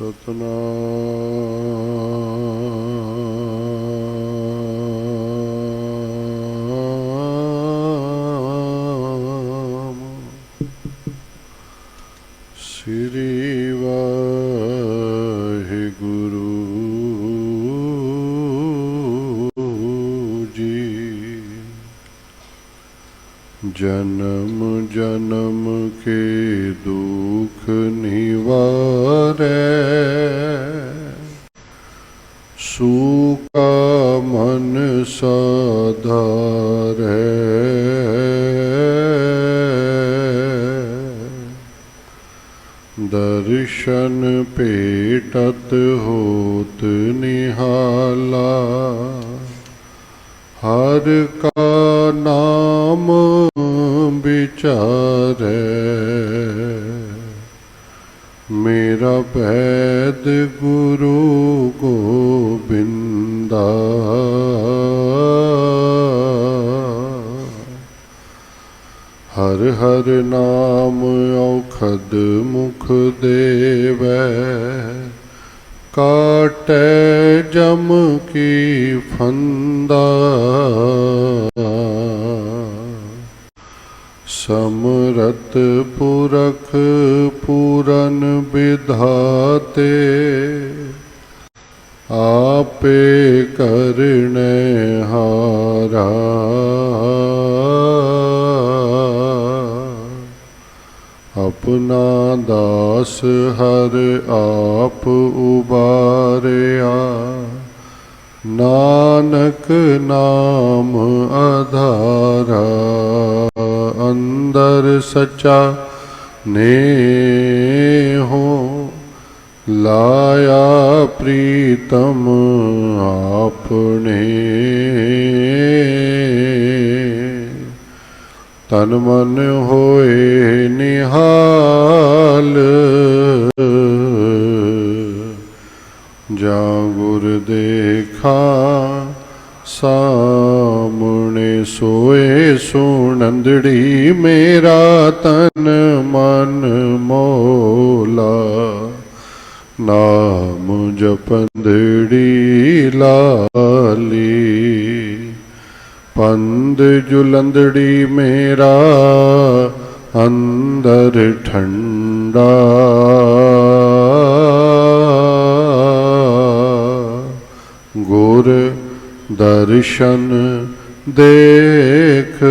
ਸਤਨਾਮ। ਸ੍ਰੀ ਵਾਹਿਗੁਰੂ ਜੀ। ਜਨਮ ਜਨਮ ਕੇ ਦੁਖ ਨਿਵਾਰੈ ਸੂਕਾ ਮਨ ਸਾਧਾਰੈ। ਦਰਸ਼ਨ ਭੇਟਤ ਹੋਤ ਨਿਹਾਲਾ। ਹਰ ਕਾ ਨਾਮ ਵਿਚਾਰੈ। ਮੇਰਾ ਭੈਦ ਗੁ ਹਰ ਹਰ ਨਾਮ ਔਖਦ ਮੁਖ ਦੇਵੈ। ਕਾਟੈ ਜਮ ਕੀ ਫੰਦਾ। ਸਮਰਤ ਪੁਰਖ ਪੂਰਨ ਵਿਧਾਤੇ। ਆਪੇ ਕਰਨੈ ਹਾਰਾ। ਆਪਣਾ ਦਾਸ ਹਰ ਆਪ ਉਬਾਰਿਆ। ਨਾਨਕ ਨਾਮ ਆਧਾਰਾ ਅੰਦਰ ਸਚਾ ਨੇ ਹੋ ਲਾਇਆ ਪ੍ਰੀਤਮ ਆਪਣੇ। ਤਨ ਮਨ ਹੋਏ ਨਿਹਾਲ। ਜਾ ਗੁਰ ਦੇਖਾ, ਸਾਹਮਣੇ ਸੋਏ ਸੁਣੰਦੜੀ ਮੇਰਾ ਤਨ ਮਨ ਮੋਲਾ। ਨਾਮ ਜਪੰਦੜੀ ਲਾਲੀ। ਪੰਦ ਜੁਲੰਦੜੀ ਮੇਰਾ ਅੰਦਰ ਠੰਡਾ। ਗੁਰ ਦਰਸ਼ਨ ਦੇਖ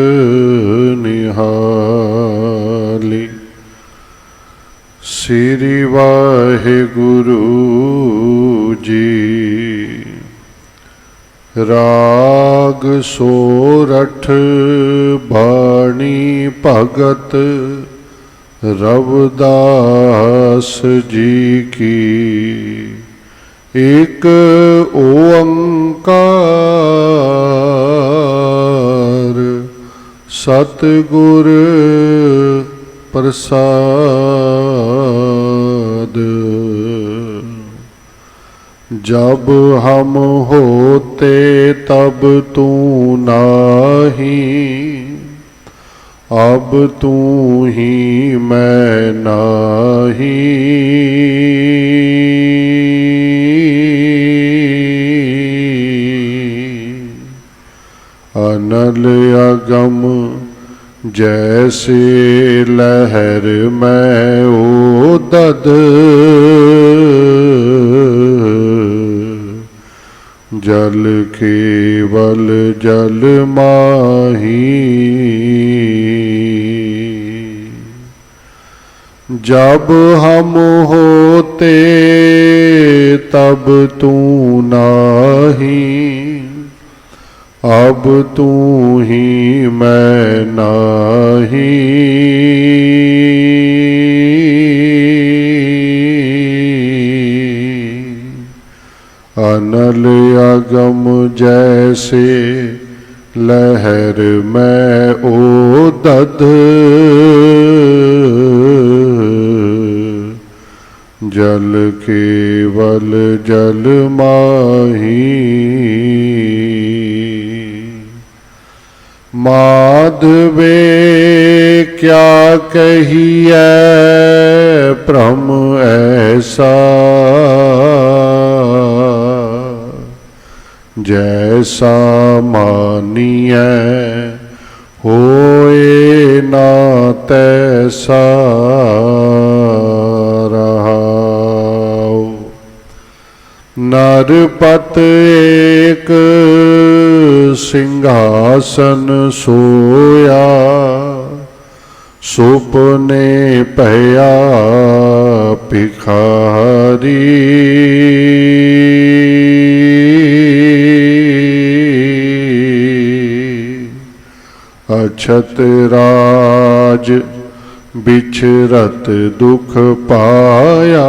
ਨਿਹਾਲੀ। ਸ੍ਰੀ ਵਾਹਿਗੁਰੂ ਜੀ ਰਾਗ ਸੋਰਠ ਬਾਣੀ ਭਗਤ ਰਵਦਾਸ ਜੀ ਕੀ। ਇਕ ਓੰਕਾਰ ਸਤਿਗੁਰ ਪ੍ਰਸਾਦ। जब हम होते तब तू नाही अब तू ही मैं नाही अनल अगम जैसे लहर मैं ओ दद ਜਲ ਕੇਵਲ ਜਲ ਮਾਹੀ। ਜਬ ਹਮ ਹੋਤੇ ਤਬ ਤੂੰ ਨਾਹੀ। ਅਬ ਤੂੰ ਹੀ ਮੈਂ ਨਾਹੀ। ਅਨਲ ਅਗਮ ਜੈਸੇ ਲਹਿਰ ਮੈਂ ਓ ਦਦ ਜਲ ਕੇਵਲ ਜਲ ਮਾਹੀ। ਮਾਧਵੇ ਕਿਆ ਕਹੀਐ, ਭ੍ਰਮ ਐਸਾ। ਜੈਸਾ ਮਾਨੀਐ ਹੋਏ ਨਾ ਤੈਸਾ ਰਹਾਉ। ਨਰਪਤ ਏਕ ਸਿੰਘਾਸਨ ਸੋਇਆ ਸੁਪਨੇ ਭਇਆ ਭਿਖਾਰੀ। ਅਛਤ ਰਾਜ ਵਿਚਰਤ ਦੁਖ ਪਾਇਆ।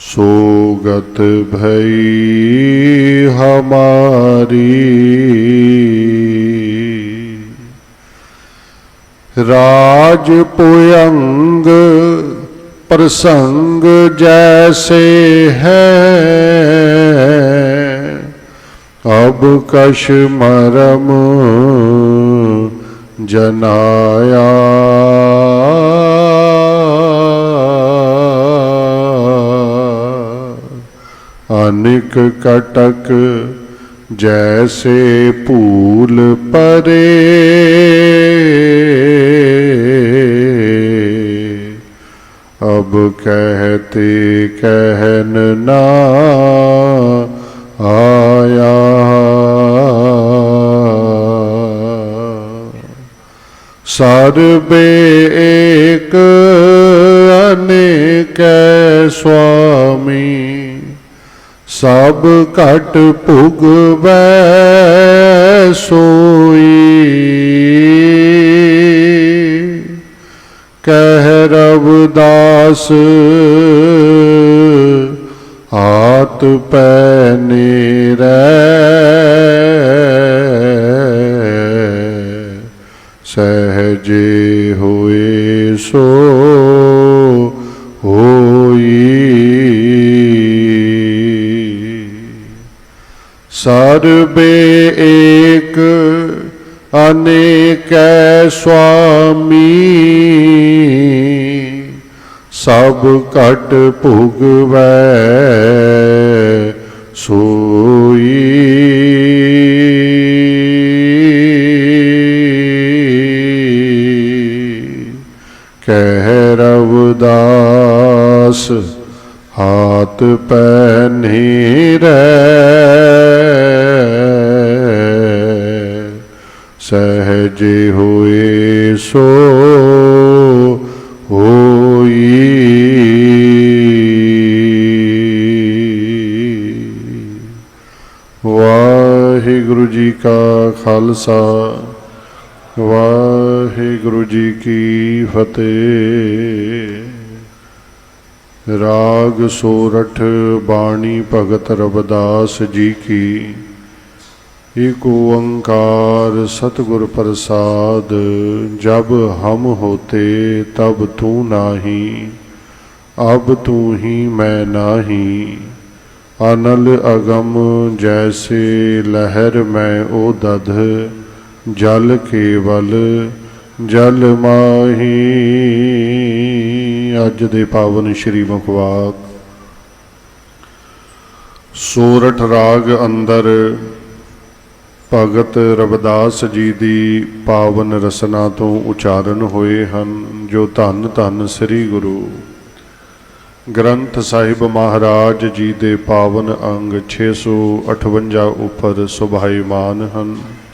ਸੋਗਤ ਭਈ ਹਮਾਰੀ। ਰਾਜ ਪੁਯੰਗ ਪ੍ਰਸੰਗ ਜੈਸੇ ਹੈ। ਅਬ ਕਸ਼ ਮਰਮ ਜਨਾਇਆ। ਅਨਿਕ ਕਟਕ ਜੈਸੇ ਭੂਲ ਪਰੇ। ਅਬ ਕਹਤੇ ਕਹਿਨ ਨਾ। ਸਰਬੇ ਏਕ ਅਨੇਕੈ ਸੁਆਮੀ ਸਭ ਘਟ ਭੁਗਵੈ ਸੋਈ। ਕਹਿ ਰਵਦਾਸ ਆਤ ਪੈ ਨੀਰੈ ਸਹਜੇ ਹੋਏ ਸੋ ਹੋਈ। ਸਰਬੇ ਏਕ ਅਨੇਕੈ ਸੁਆਮੀ। ਸਭ ਘਟ ਭੁਗਵੈ ਸੋਈ। ਕਹਿ ਰਵਦਾਸ ਹਾਥ ਪੈ ਨੀਰੈ ਸਹਜੇ ਹੋਏ ਸੋ ਹੋਈ। ਵਾਹਿਗੁਰੂ ਜੀ ਕਾ ਖਾਲਸਾ ਵਾਹਿਗੁਰੂ ਜੀ ਕੀ ਫਤਿਹ। ਰਾਗ ਸੋਰਠ ਬਾਣੀ ਭਗਤ ਰਵਦਾਸ ਜੀ ਕੀ। ਏਕ ਓੰਕਾਰ ਸਤਿਗੁਰ ਪ੍ਰਸਾਦ, ਜਬ ਹਮ ਹੋਤੇ ਤਬ ਤੂੰ ਨਾਹੀ, ਅਬ ਤੂੰ ਹੀ ਮੈਂ ਨਾਹੀ। ਅਨਲ ਅਗਮ ਜੈਸੇ ਲਹਿਰ ਮੈਂ ਉਹ ਦਧ, ਜਲ ਕੇਵਲ ਜਲ ਮਾਹੀ, ਅੱਜ ਦੇ ਪਾਵਨ ਸ਼੍ਰੀ ਮੁਖਵਾਕ। ਸੋਰਠ ਰਾਗ ਅੰਦਰ ਭਗਤ ਰਵਿਦਾਸ ਜੀ ਦੀ ਪਾਵਨ ਰਸਨਾ ਤੋਂ ਉਚਾਰਨ ਹੋਏ ਹਨ, ਜੋ ਧੰਨ ਧੰਨ ਸ੍ਰੀ ਗੁਰੂ ਗ੍ਰੰਥ ਸਾਹਿਬ ਮਹਾਰਾਜ ਜੀ ਦੇ ਪਾਵਨ ਅੰਗ 658 ਉੱਪਰ ਸੁਭਾਈਮਾਨ ਹਨ।